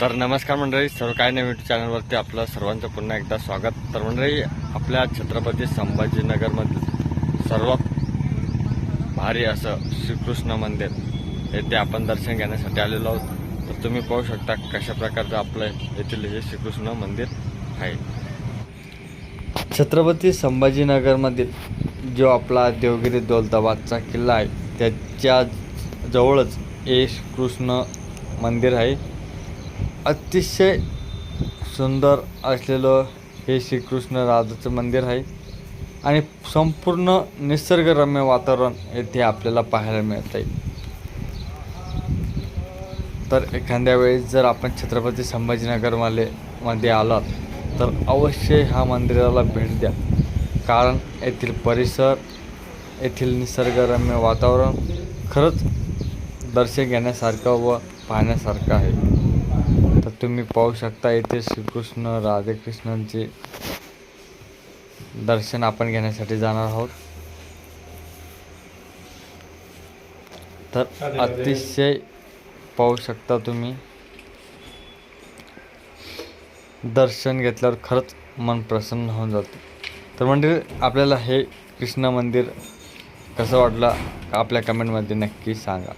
तर नमस्कार मंडळी सर्व काय नवीन चॅनलवरती आपलं सर्वांचं पुन्हा एकदा स्वागत. तर मंडळी आपल्या छत्रपती संभाजीनगरमधील सर्वात भारी असं श्रीकृष्ण मंदिर येथे आपण दर्शन घेण्यासाठी आलेलो आहोत. तर तुम्ही पाहू शकता कशा प्रकारचं आपलं येथील हे श्रीकृष्ण मंदिर आहे. छत्रपती संभाजीनगरमधील जो आपला देवगिरी दौलताबादचा किल्ला आहे त्याच्या जवळच हे कृष्ण मंदिर आहे. अतिशय सुंदर असलेलं हे श्रीकृष्ण राधाचं मंदिर आहे. आणि संपूर्ण निसर्गरम्य वातावरण येथे आपल्याला पाहायला मिळत आहे तर एखाद्या वेळेस जर आपण छत्रपती संभाजीनगरमध्ये मध्ये आलात तर अवश्य ह्या मंदिराला भेट द्या. कारण येथील परिसर येथील निसर्गरम्य वातावरण खरंच दर्शन घेण्यासारखं व पाहण्यासारखं आहे. तर तुम्ही पाहू शकता येथे श्रीकृष्ण राधेकृष्णांचे दर्शन आपण घेण्यासाठी जाणार आहोत. तर अतिशय पाहू शकता तुम्ही. दर्शन घेतल्यावर खरंच मन प्रसन्न होऊन जातं. तर म्हणजे आपल्याला हे कृष्ण मंदिर कसं वाटलं आपल्या कमेंटमध्ये नक्की सांगा.